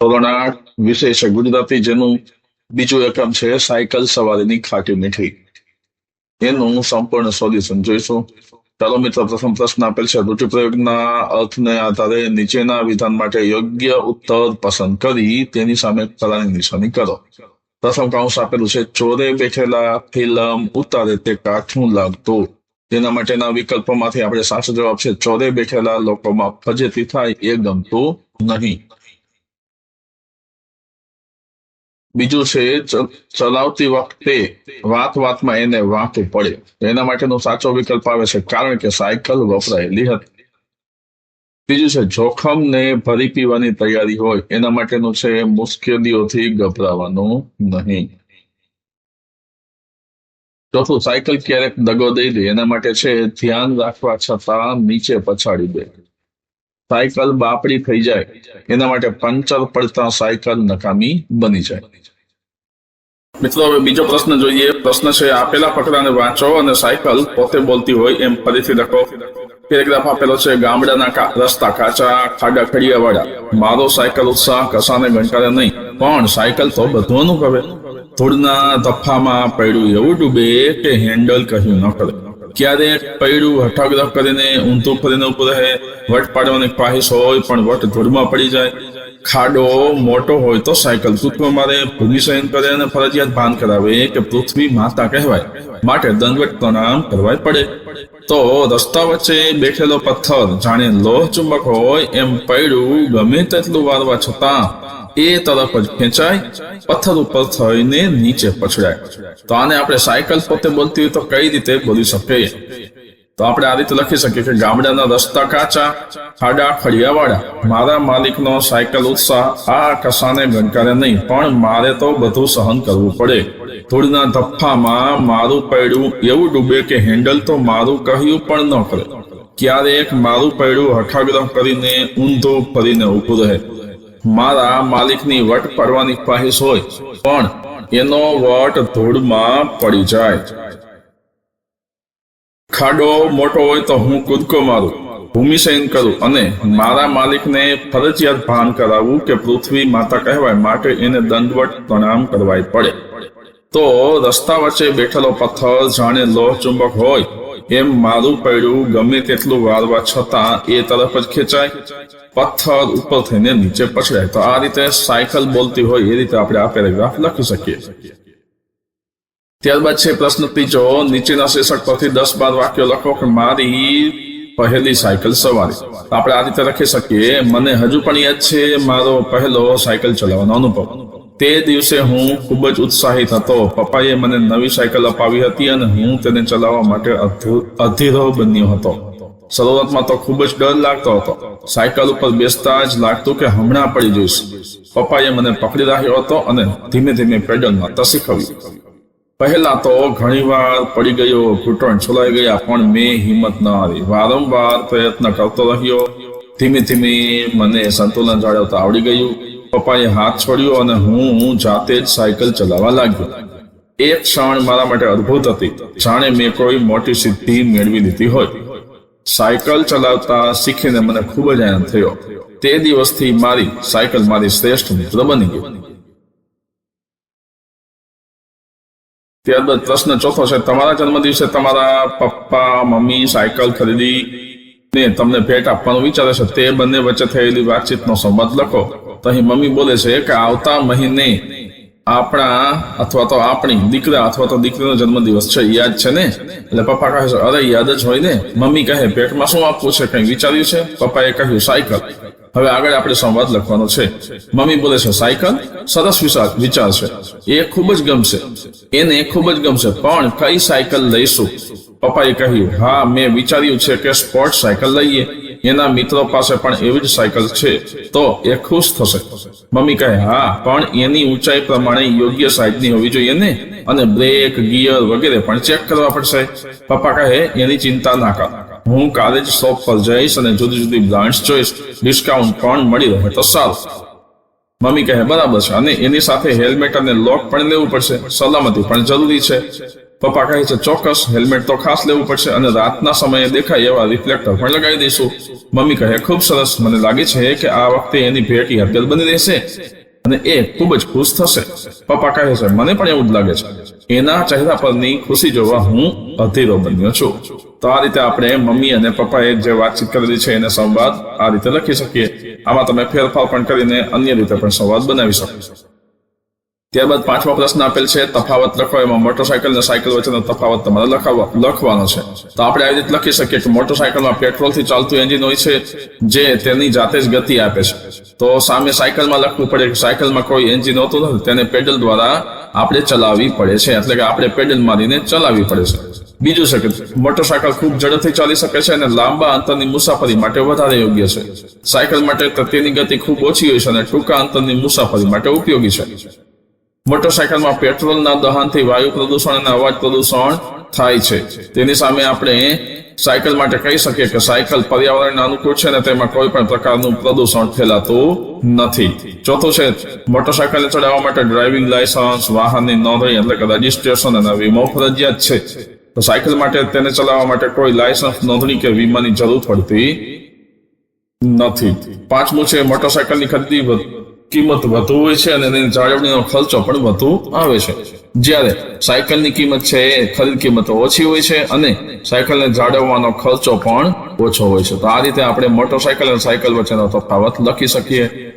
ધોરણ આઠ ગુજરાતી જેનું બીજું એકમ છે, સાયકલ સવારીની ખાટી મીઠી. એનું સંપૂર્ણ સોલ્યુશન જોઈશું. ચાલો મિત્રો, પ્રથમ પ્રશ્ન આપેલ છે. રૂઢિપ્રયોગના અર્થને આધારે નીચેના વિધાન માટે યોગ્ય ઉત્તર પસંદ કરી તેની સામે કલાની નિશાની કરો. પ્રથમ કાઉન્સ આપેલું છે, ચોરે બેઠેલા ફિલ્મ ઉતારે તે કાઠું લાગતું. તેના માટેના વિકલ્પોમાંથી આપણે સાચો જવાબ છે, ચોરે બેઠેલા લોકોમાં ફજેતી થાય એ ગમતું નહીં. બીજું છે ચલાવતી વખતે વાત વાતમાં એને વાંકું પડે. એના માટેનો સાચો વિકલ્પ આવે છે, કારણ કે સાયકલ વપરાયેલી હતી. બીજું છે, જોખમને ભરી પીવાની તૈયારી હોય, એના માટેનું છે, મુશ્કેલીઓથી ગભરાવાનું નહીં. ચોથું, સાયકલ ક્યારેક દગો દઈ દે, એના માટે છે, ધ્યાન રાખવા છતાં નીચે પછાડી દે. સાયકલ બાપડી થઈ જાય, એના માટે પંચર પડતા સાયકલ નકામી બની જાય. મિત્રો, હવે બીજો પ્રશ્ન જોઈએ. પ્રશ્ન છે, આપેલા ફકરાને વાંચો અને સાયકલ પોતે બોલતી હોય એમ ફરીથી લખો. પેરેગ્રાફ આપેલો છે, ગામડાના રસ્તા કાચા, ખાડા ખડિયાવાળા. મારો સાયકલ ઉત્સાહ કસાને ગંટાળે નહીં, પણ સાયકલ તો બધું અનુભવે. ધૂળના ધફામાં પડ્યું એવું ડૂબે કે હેન્ડલ કહ્યું ન કરે ક્યારેક પૈડું હઠાગ્રહ કરીને, ઊંધું ફરીને ઉભું રહે વટ પાડવાની ખ્વાહિશ હોય પણ વટ ધૂળમાં પડી જાય. ખાડો મોટો હોય તો સાયકલ કૂદકો મારે ભૂમિશયન કરે અને ફરજિયાત ભાન કરાવે કે પૃથ્વી માતા કહેવાય. માટે દંડવટ પ્રણામ કરવાય પડે. તો રસ્તા વચ્ચે બેઠેલો પથ્થર જાણે લોહ ચુંબક હોય, એમ પૈડું ગમે તેટલું વારવા છતાં એ તરફ જ ખેંચાય, પથ્થર ઉપર થઈને નીચે પછડાય. તો આને આપણે સાયકલ પોતે બોલતી હોય તો કઈ રીતે બોલી શકીએ? તો આપણે આ રીતે લખી શકીએ કે ગામડાના રસ્તા કાચા, ખાડા ખડિયાવાળા મારા માલિકનો સાયકલ ઉત્સાહ આ કસાને ગણકારે નહીં, પણ મારે તો બધું સહન કરવું પડે. ધૂળના ધફ્ફામાં મારું પૈડું એવું ડૂબે કે હેન્ડલ તો મારું કહ્યું પણ ન કરે. ક્યારેક મારું પૈડું હઠાગ્રહ કરીને ઊંધો ફરીને ઊભું રહે. મારા માલિકની વટ પડવાની ખ્વાહિશ હોય, પણ એનો વટ ધૂળમાં પડી જાય. ખાડો મોટો હોય તો હું કૂદકો મારું ભૂમિશયન કરું અને મારા માલિકને ફરજિયાત ભાન કરાવવું કે પૃથ્વી માતા કહેવાય માટે એને દંડવટ પ્રણામ કરવાય પડે. તો રસ્તા વચ્ચે બેઠેલો પથ્થર જાણે લોહ ચુંબક હોય એમ મારું પૈડું ગમે તેટલું વારવા છતાં એ તરફ જ ખેંચાય. પથ્થર ઉપર થઈને નીચે પછડાય. તો આ રીતે સાયકલ બોલતી હોય એ રીતે આપણે આ પેરેગ્રાફ લખી શકીએ. ત્યારબાદ છે પ્રશ્ન ત્રીજો, નીચેના શીર્ષક પરથી દસ બાર વાક્યો લખો કે મારી પહેલી સાયકલ સવારી. આપણે આ રીતે લખી શકીએ. મને હજુ પણ યાદ છે, મારો પહેલો સાયકલ ચલાવવાનો અનુભવ. તે દિવસે હું ખૂબ જ ઉત્સાહિત હતો. પપ્પાએ મને નવી સાયકલ અપાવી હતી અને હું તેને ચલાવવા માટે અધુ- અધીરો બન્યો હતો. શરૂઆતમાં તો ખૂબ જ ડર લાગતો હતો. સાયકલ ઉપર બેસતા જ લાગતું કે હમણાં પડી જઈશ. પપ્પાએ મને પકડી રાખ્યો હતો અને ધીમે ધીમે પેડલ મારતા શીખવ્યું પહેલા તો ઘણીવાર પડી ગયો, ઘૂંટણ છોલાઈ ગયા, પણ મેં હિંમત ન હારી. વારંવાર પ્રયત્ન કરતો રહ્યો. ધીમે ધીમે મને સંતુલન જાળવતા આવડી ગયું. પપ્પાએ હાથ છોડ્યો અને હું જાતે જ સાયકલ ચલાવવા લાગ્યો. એક ક્ષણ મારા માટે અદ્ભુત હતી. જાણે મેં કોઈ મોટી સિદ્ધિ મેળવી લીધી હોય. સાયકલ ચલાવતા શીખીને મને ખૂબ જ આનંદ થયો. તે દિવસથી મારી સાયકલ મારી શ્રેષ્ઠ મિત્ર બની ગઈ. ત્યારબાદ પ્રશ્ન ચોથો છે, તમારા જન્મદિવસે તમારા પપ્પા, મમ્મી સાયકલ ખરીદી ને તમને ભેટ આપવાનું વિચારે છે. તે બંને વચ્ચે થયેલી વાતચીતનો સંવાદ લખો. તો અહીં મમ્મી બોલે છે કે આવતા મહિને આપણા અથવા તો આપણી દીકરા અથવા તો દીકરીનો જન્મદિવસ છે. યાદ છે ને? એટલે પપ્પા કહે છે, અરે, યાદ જ હોય ને? મમ્મી કહે, ભેટમાં શું આપવું છે? કઈ વિચાર્યું છે? પપ્પાએ કહ્યું, સાયકલ. હવે આગળ આપણે સંવાદ લખવાનો છે. મમ્મી બોલે છે, સાયકલ? સરસ વિચાર વિચાર છે. એ ખૂબ જ ગમશે. એને ખૂબ જ ગમશે. પણ કઈ સાયકલ લઈશું? પપ્પાએ કહ્યું, હા, મેં વિચાર્યું છે કે સ્પોર્ટ સાયકલ લઈએ. એના મિત્રો પાસે પણ એવી જ સાયકલ છે. તો એ ખુશ થશે. મમ્મી કહે, હા, પણ એની ઊંચાઈ પ્રમાણે યોગ્ય સાઈઝની હોવી જોઈએ ને? અને બ્રેક ગિયર વગેરે પણ ચેક કરવા પડશે. પપ્પા કહે, એની ચિંતા ના કર. હું કાલે જ શોપ પર જઈશ અને જુદી જુદી બ્રાન્ડ્સ જોઈશ. ડિસ્કાઉન્ટ પણ મળી રહે તો સારું. મમ્મી કહે, બરાબર છે. અને એની સાથે હેલ્મેટ અને લોક પણ લેવું પડશે. સલામતી પણ જરૂરી છે. પપ્પા કહે છે, ચોક્કસ હેલ્મેટ તો ખાસ લેવું પડશે અને રાતના સમયે દેખાય એવા રિફ્લેક્ટર પણ લગાવી દઈશું. મમ્મી કહે, ખૂબ સરસ, મને લાગે છે કે આ વખતે એની ભેટ યાદગાર બની રહેશે અને એ ખૂબ જ ખુશ થશે. પપ્પા કહે છે, મને પણ એવું જ લાગે છે. એના ચહેરા પરની ખુશી જોવા હું અધીરો બન્યો છું. તો આ રીતે આપણે મમ્મી અને પપ્પાએ જે વાતચીત કરેલી છે, એને સંવાદ આ રીતે લખી શકીએ. આમાં તમે ફેરફાર પણ કરીને અન્ય રીતે પણ સંવાદ બનાવી શકો ત્યારબાદ પાંચમો પ્રશ્ન આપેલ છે, તફાવત લખો એમાં મોટરસાયકલ અને સાયકલ વચ્ચેનો તફાવત તમારે લખાવવા લખવાનો છે. તો આપણે આવી રીતે લખી શકીએ કે મોટરસાયકલમાં પેટ્રોલથી ચાલતું એન્જિન હોય છે, જે તેની જાતે જ ગતિ આપે છે. તો સામે સાયકલમાં લખવું પડે કે સાયકલમાં કોઈ એન્જિન હોતું નથી, તેને પેડલ દ્વારા આપણે ચલાવવી પડે છે. એટલે કે આપણે પેડલ મારીને ચલાવવી પડે છે. બીજું છે કે મોટરસાયકલ ખૂબ ઝડપથી ચાલી શકે છે અને લાંબા અંતરની મુસાફરી માટે વધારે યોગ્ય છે. સાયકલ માટે તેની ગતિ ખૂબ ઓછી હોય છે અને ટૂંકા અંતરની મુસાફરી માટે ઉપયોગી છે. મોટરસાયકલમાં પેટ્રોલના દહનથી વાયુ પ્રદૂષણ અને અવાજ પ્રદૂષણ થાય છે. તેની સામે આપણે સાયકલ માટે કહી શકીએ કે સાયકલ પર્યાવરણને અનુકૂળ છે અને તેમાં કોઈ પણ પ્રકારનું પ્રદૂષણ ફેલાતું નથી. ચોથું છે, મોટરસાયકલને ચડાવવા માટે ડ્રાઇવિંગ લાયસન્સ વાહનની નોંધણી એટલે કે રજીસ્ટ્રેશન અને વીમો ફરજિયાત છે. તો સાયકલ માટે તેને ચલાવવા માટે કોઈ લાયસન્સ નોંધણી કે વીમાની જરૂર પડતી નથી. પાંચમું છે, મોટરસાયકલની ખરીદી કિંમત વધુ હોય છે અને તેની જાળવણીનો ખર્ચો પણ વધુ આવે છે. જ્યારે સાયકલની કિંમત છે એ ખરીદ કિંમત ઓછી હોય છે અને સાયકલને જાળવવાનો ખર્ચો પણ ઓછો હોય છે. તો આ રીતે આપણે મોટરસાયકલ અને સાયકલ વચ્ચેનો તફાવત લખી શકીએ.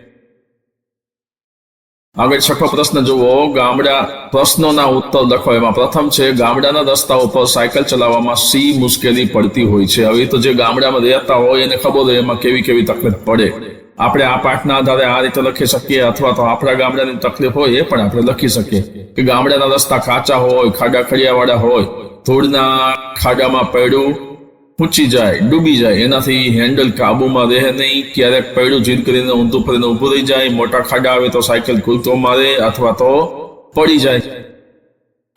આગળ છઠ્ઠો પ્રશ્ન જુઓ. ગામડા પ્રશ્નોના ઉત્તર લખો. એમાં પ્રથમ છે, ગામડાના રસ્તાઓ પર સાયકલ ચલાવવામાં સી મુશ્કેલી પડતી હોય છે. હવે તો જે ગામડામાં રહેતા હોય એને ખબર હોય એમાં કેવી કેવી તકલીફ પડે. આપણે આ પાઠના આધારે આ રીતે લખી શકીએ, અથવા તો આપણા ગામડાની તકલીફ હોય એ પણ આપણે લખી શકીએ. કે ગામડાના રસ્તા કાચા હોય, ખાડા ખડિયાવાળા હોય, ધૂળના ખાડામાં પૈડું ઊંચી જાય, ડૂબી જાય, એનાથી હેન્ડલ કાબુમાં રહે નહીં, ક્યારેક પૈડું જીદ કરીને ઊંધું ફરીને ઊભું રહી જાય, મોટા ખાડા આવે તો સાયકલ કૂદતો મારે, અથવા તો પડી જાય.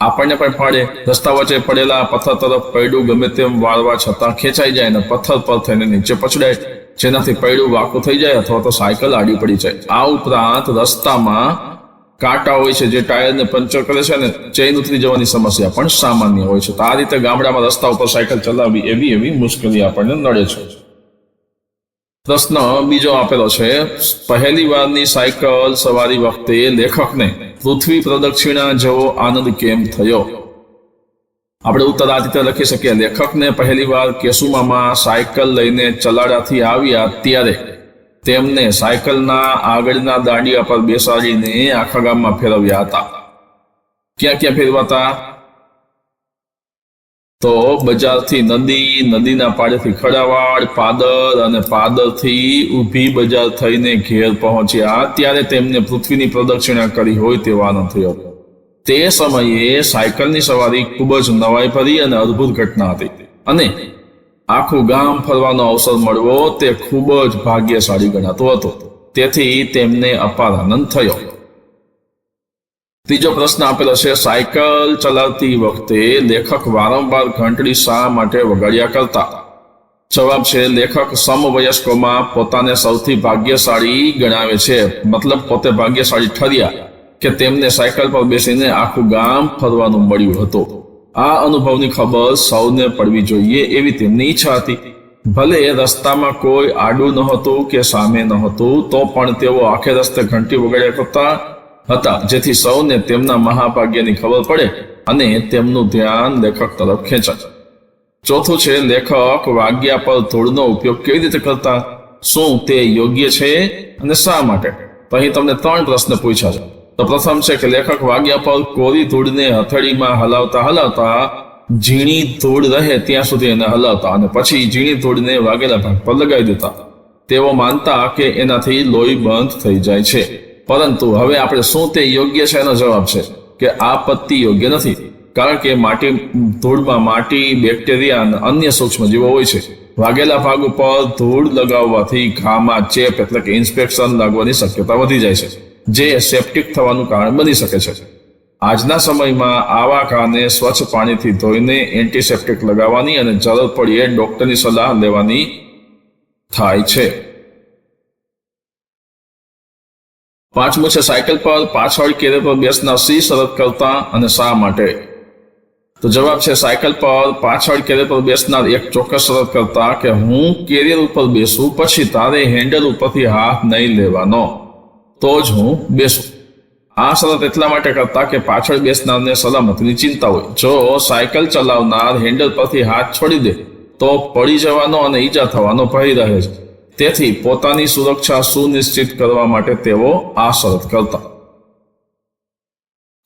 આપણને પણ પાડે. રસ્તા વચ્ચે પડેલા પથ્થર તરફ પૈડું ગમે તેમ વાળવા છતાં ખેંચાઈ જાય અને પથ્થર પર થઈને નીચે પછડાય. જેનાથી પૈડું વાકું થઈ જાય અથવા તો સાયકલ આડી પડી જાય. આ ઉપરાંત રસ્તામાં કાંટા હોય છે જે ટાયરને પંચર કરે છે અને ચેઇન ઉતરી જવાની સમસ્યા પણ સામાન્ય હોય છે. તો આ રીતે ગામડામાં રસ્તા ઉપર સાયકલ ચલાવવી એવી એવી મુશ્કેલી આપણને નડે છે. પ્રશ્ન બીજો આપેલો છે, પહેલી વારની સાયકલ સવારી વખતે લેખકને પૃથ્વી પ્રદક્ષિણા જેવો આનંદ કેમ થયો? આપણે ઉત્તર આ લખી શકીએ. લેખકને પહેલી વાર કેસુમામાં સાયકલ લઈને ચલાડાથી આવ્યા ત્યારે તેમને સાયકલના આગળના દાંડિયા પર બેસાડીને આખા ગામમાં ફેરવ્યા હતા. ક્યાં ક્યાં ફેરવાતા? તો બજારથી નદી, નદીના પાડેથી ખડાવાડ, પાદર અને પાદરથી ઊભી બજાર થઈને ઘેર પહોંચ્યા. ત્યારે તેમને પૃથ્વીની પ્રદક્ષિણા કરી હોય તેવો આનંદ થયો. તે સમયે સાયકલની સવારી ખૂબ જ નવાઈ ભરી અને અદ્ભુત ઘટના હતી. અને આખું ગામ ફરવાનો અવસર મળવો તે ખૂબ જ ભાગ્યશાળી ગણાતો હતો. તેથી તેમને અપાર આનંદ થયો. ત્રીજો પ્રશ્ન આપેલો છે, સાયકલ ચલાવતી વખતે લેખક વારંવાર ઘંટડી શા માટે વગાડ્યા કરતા? જવાબ છે, લેખક સમવયસ્કોમાં પોતાને સૌથી ભાગ્યશાળી ગણાવે છે. મતલબ પોતે ભાગ્યશાળી ઠર્યા. કે તેમને સાયકલ પર બેસીને આખું ગામ ફરવાનું મળ્યું હતું. આ અનુભવની ખબર સૌને પડવી જોઈએ એવી તેમની ઈચ્છા હતી. ભલે રસ્તામાં કોઈ આડું નહોતું કે સામે નહોતું તો પણ તેઓ આખે રસ્તે ઘંટી વગાડ્યા કરતા હતા, જેથી સૌને તેમના મહાભાગ્યની ખબર પડે અને તેમનું ધ્યાન લેખક તરફ ખેંચાય ચોથું છે, લેખક વાગ્યા પર ધૂળનો ઉપયોગ કેવી રીતે કરતા? શું તે યોગ્ય છે અને શા માટે? અહીં તમને ત્રણ પ્રશ્ન પૂછ્યા છે. તો પ્રથમ છે કે લેખક વાગ્યા પર કોરી ધૂળને હથળીમાં હલાવતા હલાવતા ઝીણી ધૂળ રહે ત્યાં સુધી એને હલાવતા અને પછી ઝીણી ધૂળને વાગેલા ભાગ પર લગાવી દેતા. તેઓ માનતા કે એનાથી લોહી બંધ થઈ જાય છે. પરંતુ હવે આપણે શું તે યોગ્ય છે એનો જવાબ છે કે આ પત્તી યોગ્ય નથી. કારણ કે માટી, ધૂળમાં માટી, બેક્ટેરિયા અને અન્ય સૂક્ષ્મ જીવો હોય છે. વાગેલા ભાગ ઉપર ધૂળ લગાવવાથી ઘામાં ચેપ એટલે કે ઇન્સ્પેક્શન લાગવાની શક્યતા વધી જાય છે. જે સેપ્ટિક થવાનું કારણ બની શકે છે. આજના સમયમાં આવા કાને સ્વચ્છ પાણીથી ધોઈને એન્ટીસેપ્ટિક લગાવવાની અને જરૂર પડીએ ડોક્ટરની સલાહ લેવાની થાય છે. પાંચમું છે સાયકલ પર પાછળ કેરે પર બેસનાર સી શરત કરતા અને શા માટે? તો જવાબ છે સાયકલ પર પાછળ કેરિયર પર બેસનાર એક ચોક્કસ શરત કરતા કે હું કેરિયર ઉપર બેસું, પછી તારે હેન્ડલ ઉપરથી હાથ નહીં લેવાનો. તો જ હું બેસું. આ શરત એટલા માટે કરતા કે પાછળ બેસનારને સલામતીની ચિંતા હોય. જો સાયકલ ચલાવનાર હેન્ડલ પરથી હાથ છોડી દે, તો પડી જવાનો અને ઈજા થવાનો ભય રહે છે. તેથી પોતાની સુરક્ષા સુનિશ્ચિત કરવા માટે તેઓ આ શરત કરતા.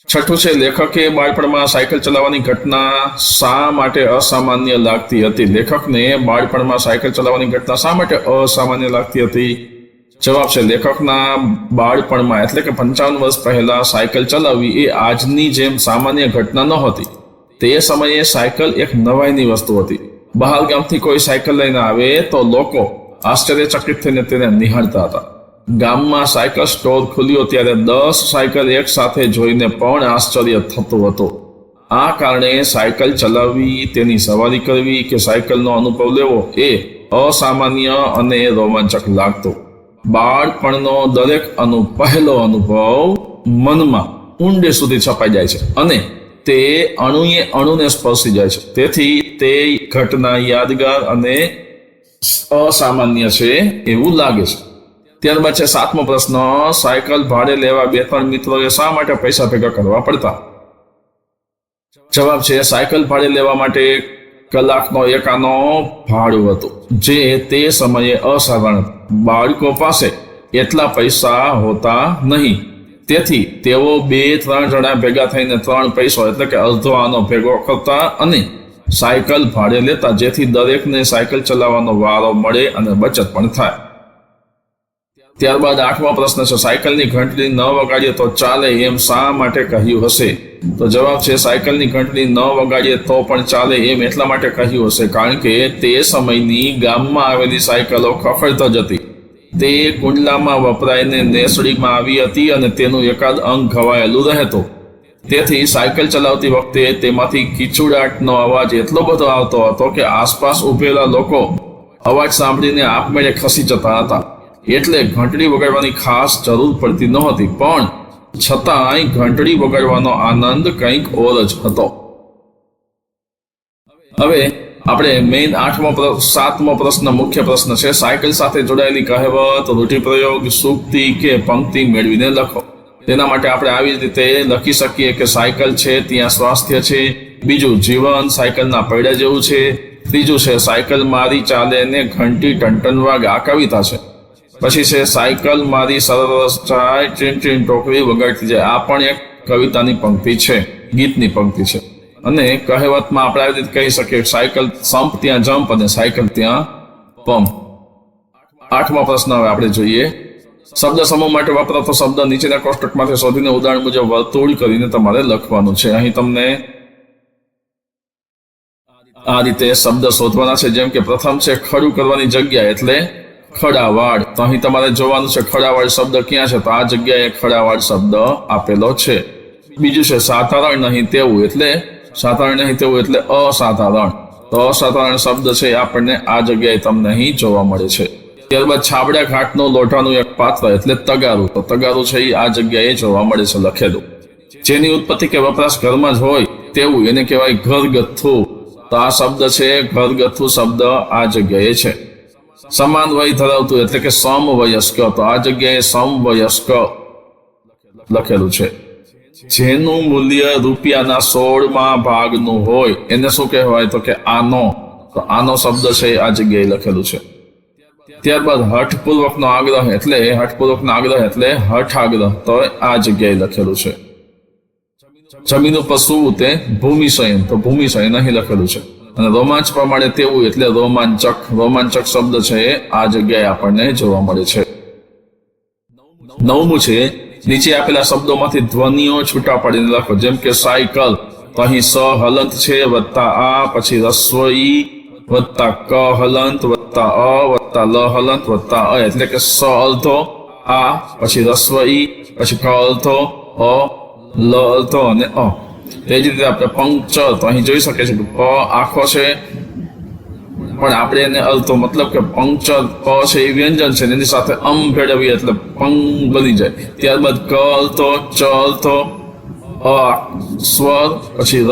છઠ્ઠું છે, લેખકે બાળપણમાં સાયકલ ચલાવવાની ઘટના શા માટે અસામાન્ય લાગતી હતી? લેખકને બાળપણમાં સાયકલ ચલાવવાની ઘટના શા માટે અસામાન્ય લાગતી હતી? જવાબ છે, લેખકના બાળપણમાં, એટલે કે પંચાવન વર્ષ પહેલા સાયકલ ચલાવવી એ આજની જેમ સામાન્ય ઘટના નહોતી. તે સમયે સાયકલ એક નવાઈની વસ્તુ હતી. બહાર ગામથી કોઈ સાયકલ લઈને આવે તો લોકો આશ્ચર્યચકિત થઈને તેને નિહાળતા હતા. ગામમાં સાયકલ સ્ટોર ખુલ્યો ત્યારે દસ સાયકલ એક સાથે જોઈને પણ આશ્ચર્ય થતું હતું. આ કારણે સાયકલ ચલાવવી, તેની સવારી કરવી કે સાયકલનો અનુભવ લેવો એ અસામાન્ય અને રોમાંચક લાગતો. બાળપણનો દરેક અનુ, પહેલો અનુભવ મનમાં ઊંડે સુધી છપાઈ જાય છે અને તે અણુએ અણુને સ્પર્શી જાય છે. તેથી તે ઘટના યાદગાર અને અસામાન્ય છે એવું લાગે છે. ત્યારબાદ છે સાતમો પ્રશ્ન, સાયકલ ભાડે લેવા બે ત્રણ મિત્રોએ શા માટે પૈસા ભેગા કરવા પડતા? જવાબ છે, સાયકલ ભાડે લેવા માટે કલાકનો એકાનો ભાડું હતું. જે તે સમયે અસાધારણ બાળકો પાસે એટલા પૈસા હોતા નહીં. તેથી તેઓ બે ત્રણ જણા ભેગા થઈને ત્રણ પૈસો, એટલે કે અડધો આનો ભેગો કરતા અને સાયકલ ભાડે લેતા, જેથી દરેકને સાયકલ ચલાવવાનો વારો મળે અને બચત પણ થાય. ત્યારબાદ આઠમો પ્રશ્ન છે, સાયકલની ઘંટડી ન વગાડીએ તો ચાલે એમ શા માટે કહ્યું હશે? તો જવાબ છે, સાયકલની ઘંટડી ન વગાડીએ તો પણ ચાલે એમ એટલા માટે કહ્યું હશે, કારણ કે તે સમયની ગામમાં આવેલી સાયકલો ખખડત જ હતી. તે કુંડલામાં વપરાઈને નેસડીમાં આવી હતી અને તેનું એકાદ અંગ ઘવાયેલું રહેતું. તેથી સાયકલ ચલાવતી વખતે તેમાંથી કીચુડાટનો અવાજ એટલો બધો આવતો હતો કે આસપાસ ઉભેલા લોકો અવાજ સાંભળીને આપમેળે ખસી જતા હતા. એટલે ઘંટડી વગાડવાની ખાસ જરૂર પડતી નહોતી, પણ છતાંય ઘંટડી વગાડવાનો આનંદ કંઈક ઓર જ હતો. હવે આપણે મેઇન આઠમો સાતમો પ્રશ્ન, મુખ્ય પ્રશ્ન છે, સાયકલ સાથે જોડાયેલી કહેવત રૂઢિપ્રયોગ સૂક્તિ કે પંક્તિ મેળવીને લખો. તેના માટે આપણે આવી રીતે લખી શકીએ કે સાયકલ છે, ત્યાં સ્વાસ્થ્ય છે, બીજું જીવન સાયકલના પૈડા જેવું છે, ત્રીજું છે સાયકલ મારી ચાલે ને ઘંટી ટંટન વાગ. આ કવિતા છે. પછી છે, સાયકલ મારી સરસ જાય ટ્રીન ટ્રીન ટોકરી વગાડતી જાય. આ પણ એક કવિતાની પંક્તિ છે, ગીતની પંક્તિ છે. અને કહેવતમાં આપણે આવી રીતે કહી શકીએ, સાયકલ સંપ ત્યાં જમ્પ અને સાયકલ ત્યાં પંપ. આઠમા પ્રશ્ન હવે આપણે જોઈએ. શબ્દ સમૂહ માટે વપરાતો શબ્દ નીચેના કોષ્ટકમાંથી શોધીને ઉદાહરણ મુજબ વર્તુળ કરીને તમારે લખવાનું છે. અહીં તમને આ રીતે શબ્દ શોધવાના છે. જેમ કે, પ્રથમ છે, ખડું કરવાની જગ્યા એટલે ખડાવાડ. તો અહીં તમારે જોવાનું છે, ખડાવાડ શબ્દ ક્યાં છે? તો આ જગ્યાએ ખડાવાડ શબ્દ આપેલો છે. બીજું છે, સાધારણ નહીં તેવું એટલે, સાધારણ નહીં તેવું એટલે અસાધારણ. તો અસાધારણ શબ્દ છે આપણને આ જગ્યાએ તમને અહીં જોવા મળે છે. ત્યારબાદ છાબડા ઘાટનું લોઢાનું એક પાત્ર એટલે તગારું. તો તગારું છે એ આ જગ્યાએ જોવા મળે છે લખેલું. જેની ઉત્પત્તિ કે વપરાશ ઘરમાં જ હોય તેવું એને કહેવાય ઘરગથ્થુ. તો આ શબ્દ છે, ઘરગથ્થુ શબ્દ આ જગ્યાએ છે. સમાન વય ધરાવતું એટલે કે સમવયસ્ક તો આ જગ્યાએ સમવયસ્ક લખેલું છે. જેનું મૂલ્ય રૂપિયાના સોળમાં ભાગનું હોય, એને શું કહેવાય તો કે આનો. તો આનો શબ્દ છે આ જગ્યાએ લખેલું છે. ત્યારબાદ હઠપૂર્વકનો આગ્રહ એટલે, હઠપૂર્વકનો આગ્રહ એટલે હઠ આગ્રહ તો આ જગ્યાએ લખેલું છે. જમીન ઉપર શું તે ભૂમિશયન તો ભૂમિશયન અહીં લખેલું છે. અને રોમાંચ પ્રમાણે તેવું એટલે રોમાંચક. રોમાંચક શબ્દ છે આ જગ્યાએ આપણને જોવા મળે છે. નવમું છે, નીચે આપેલા શબ્દોમાંથી ધ્વનિઓ છૂટા પાડીને લખો. જેમ કે સાયકલ તો અહીં સ હલંત છે વત્તા આ, પછી રસોઈ, વત્તા ક હલંત, વત્તા અ, વત્તા લ હલંત, વત્તા અ. એટલે કે સ અલ્થો આ, પછી રસોઈ, પછી ક અલ્થો અ, લ અલ્થો અને અ. તે જ રીતે આપણે પંચ તો અહીં જોઈ શકીએ છીએ પ આખો છે. પણ આપણે એને અલતો મતલબ કે પંચ પ છે એ વ્યંજન છે એની સાથે અમ ભેળવીએ એટલે પંગ બની જાય. ત્યારબાદ ક અલતો, ચ અલતો, અ, સ્વર, પછી ર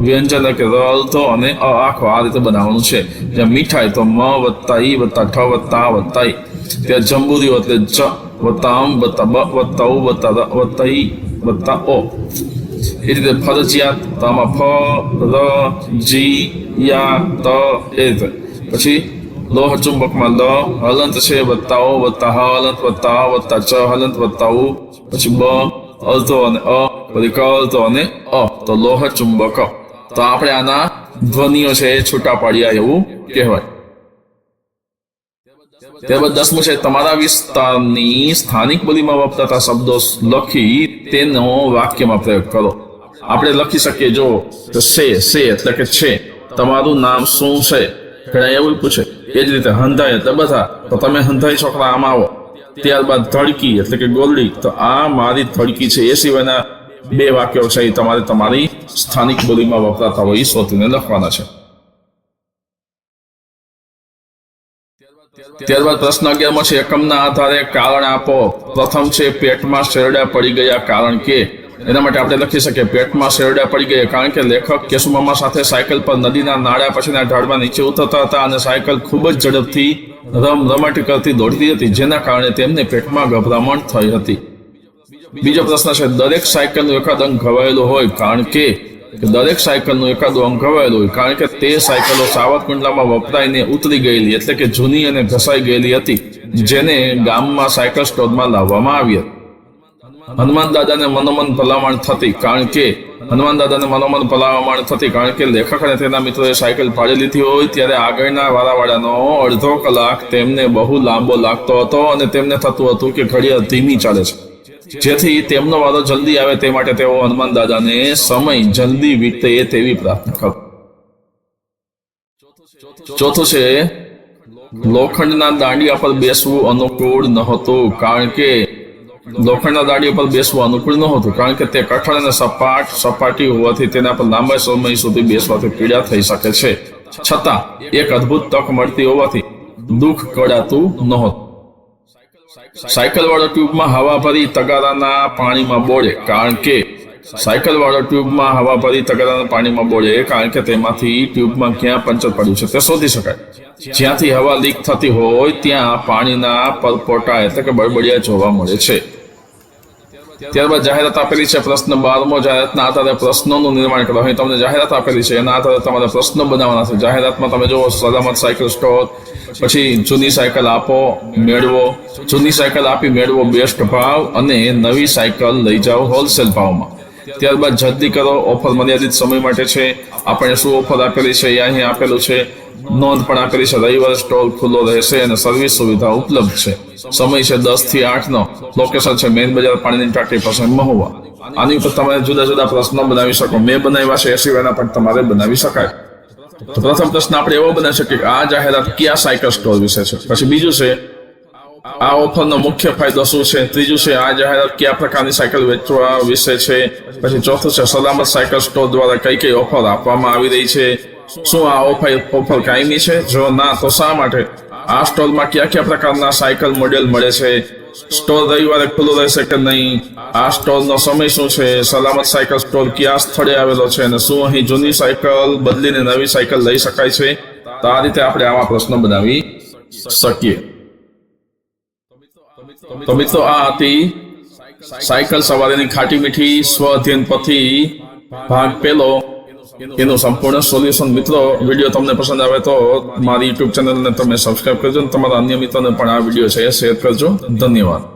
વ્યંજન કે ર અલતો અને અ આખો આ રીતે બનાવવાનું છે. જ્યાં મીઠાઈ તો મ વત્તા ઈ વત્તા ઠ વત્તા વત્તા ઈ. ત્યાં જંબુરીઓ એટલે જ વત્તા અમ, વત્તા બ, વત્તા ઉ, વત્તા વત્તા ઈ, વત્તા ઓ. એ રીતે ફરજિયાત તો આમાં ફ ર જી યા ત એ રીતે પછી લોહ ચુંબકમાં લ હલંત છે વત્તા ઓ વત્તા હ હલંત વત્તા અ વત્તા ચ હલંત વત્તા ઉ પછી બ અલતો અને અ પછી ક અલતો અને અ તો લોહ ચુંબક તો આપણે આના ધ્વનિઓ છે એ છૂટા પાડ્યા એવું કહેવાય ત્યારબાદ દસમું છે તમારા વિસ્તારની સ્થાનિક બોલીમાં વપરાતા શબ્દો લખી તેનો વાક્યમાં પ્રયોગ કરો. આપણે લખી શકીએ, જો સે સે એટલે કે છે. તમારું નામ શું છે? ઘણા એવું પૂછે. એ જ રીતે હંધાય એટલે બધા, તો તમે હંધાઈ છોકરા, આમાં આવો. ત્યારબાદ ધડકી એટલે કે ગોલડી તો આ મારી ધડકી છે. એ સિવાયના બે વાક્યો છે એ તમારે તમારી સ્થાનિક બોલીમાં વપરાતા હોય એ શોધીને લખવાના છે. ત્યારબાદ પ્રશ્ન અગિયારમાં છે, એકમના આધારે કારણ આપો. પ્રથમ છે, પેટમાં શેરડા પડી ગયા કારણ કે. એના માટે આપણે લખી શકીએ, પેટમાં શેરડા પડી ગયા કારણ કે લેખક કેશુમામા સાથે સાયકલ પર નદીના નાળા પછીના ઢાળમાં નીચે ઉતરતા હતા અને સાયકલ ખૂબ જ ઝડપથી રમ રમાટી કરતી દોડતી હતી, જેના કારણે તેમને પેટમાં ગભરામણ થઈ હતી. બીજો પ્રશ્ન છે, દરેક સાયકલનું એકાદ અંગ ઘવાયેલો હોય કારણ કે કે દરેક સાયકલનું એકાદું અંગ ઘવાયેલું કારણ કે તે સાયકલો સાવરકુંડલામાં વપરાઈને ઉતરી ગયેલી, એટલે કે જૂની અને ઘસાઈ ગયેલી હતી, જેને ગામમાં સાયકલ સ્ટોરમાં લાવવામાં આવી હતી. હનુમાન દાદાને મનોમન ભલામણ થતી, કારણ કે હનુમાન દાદાને મનોમન ભલામણ થતી, કારણ કે લેખક અને તેના મિત્રોએ સાયકલ પાડી લીધી હોય, ત્યારે આગળના વાળાવાળાનો અડધો કલાક તેમને બહુ લાંબો લાગતો હતો અને તેમને થતું હતું કે ઘડિયાળ ધીમી ચાલે છે. જેથી તેમનો વારો જલ્દી આવે તે માટે તેઓ હનુમાન દાદાને સમય જલ્દી વીતે તેવી પ્રાર્થના કરો. ચોથું છે, લોખંડના દાંડિયા પર બેસવું અનુકૂળ નહોતું, કારણ કે લોખંડના દાંડિયા પર બેસવું અનુકૂળ નહોતું, કારણ કે તે કઠણ અને સપાટ, સપાટી હોવાથી તેના પર લાંબા સમય સુધી બેસવાથી પીડા થઈ શકે છે. છતાં, એક અદ્ભુત તક મળતી હોવાથી દુઃખ કડાતું નહોતું. સાયકલ વાળો ટ્યુબમાં હવા ભરી તગારાના પાણીમાં બોળે, કારણ કે સાયકલ વાળો ટ્યુબમાં હવા ભરી તગારાના પાણીમાં બોળે, કારણ કે તેમાંથી ટ્યુબમાં ક્યાં પંચર પડ્યું છે તે શોધી શકાય. જ્યાંથી હવા લીક થતી હોય, ત્યાં પાણીના પરપોટા એટલે કે બળબડિયા જોવા મળે છે. ત્યારબાદ જાહેરાત આપેલી છે પ્રશ્ન બારમો જાહેરાતના આધારે પ્રશ્નોનું નિર્માણ કરવા. અહીં તમને જાહેરાત આપેલી છે. એના આધારે તમારે પ્રશ્નો બનાવવાના છે. જાહેરાતમાં તમે જુઓ, સલામત સાયકલ સ્ટોર, પછી જૂની સાયકલ આપો, મેળવો. જૂની સાયકલ આપી મેળવો, બેસ્ટ ભાવ અને નવી સાયકલ લઈ જાઓ હોલસેલ ભાવમાં. ત્યારબાદ જલ્દી કરો. ઓફર મર્યાદિત સમય માટે છે. આપણે શું ઓફર આપેલી છે? એ અહીં આપેલું છે. નોંધ પણ આપેલી છે. રવિવારે સ્ટોલ ખુલ્લો રહેશે અને સર્વિસ સુવિધા ઉપલબ્ધ છે. સમય છે દસથી આઠ નો. લોકેશન છે મેઇન બજાર પાણીની ટાંકી પાસે મહુવા. આની ઉપર તમે જુદા જુદા પ્રશ્નો બનાવી શકો. મેં બનાવ્યા છે એ સિવાયના પણ તમારે બનાવી શકાય. પ્રથમ પ્રશ્ન આપણે એવો બનાવી શકીએ કે આ જાહેરાત કયા સાયકલ સ્ટોર વિશે છે? પછી બીજું છે, આ ઓફરનો મુખ્ય ફાયદો શું છે? ત્રીજું છે, આ જાહેરાત કયા પ્રકારની સાયકલ વેચવા વિશે છે? પછી ચોથું છે, સલામત સાયકલ સ્ટોર દ્વારા કઈ કઈ ઓફર આપવામાં આવી રહી છે? શું આ ઓફર ઓફર કાયમી છે? જો ના, તો શા માટે? આ સ્ટોલમાં કયા કયા પ્રકારના સાયકલ મોડેલ મળે છે? સ્ટોર રવિવારે ખુલ્લું રહેશે કે નહીં? આ સ્ટોરનો સમય શું છે? સલામત સાયકલ સ્ટોર કયા સ્થળે આવેલો છે? અને શું અહીં જૂની સાયકલ બદલીને નવી સાયકલ લઈ શકાય છે? તો આ રીતે આપણે આવા પ્રશ્નો બનાવી શકીએ. તો મિત્રો, આ હતી સાયકલ સવારીની ખાટી મીઠી સ્વ અધ્યયન પછી ભાગ પેલો એનું સંપૂર્ણ સોલ્યુશન મિત્રો, વીડિયો તમને પસંદ આવે તો મારી યુટ્યુબ ચેનલને તમે સબસ્ક્રાઈબ કરજો અને તમારા અન્ય મિત્રોને પણ આ વીડિયો છે એ શેર કરજો. ધન્યવાદ.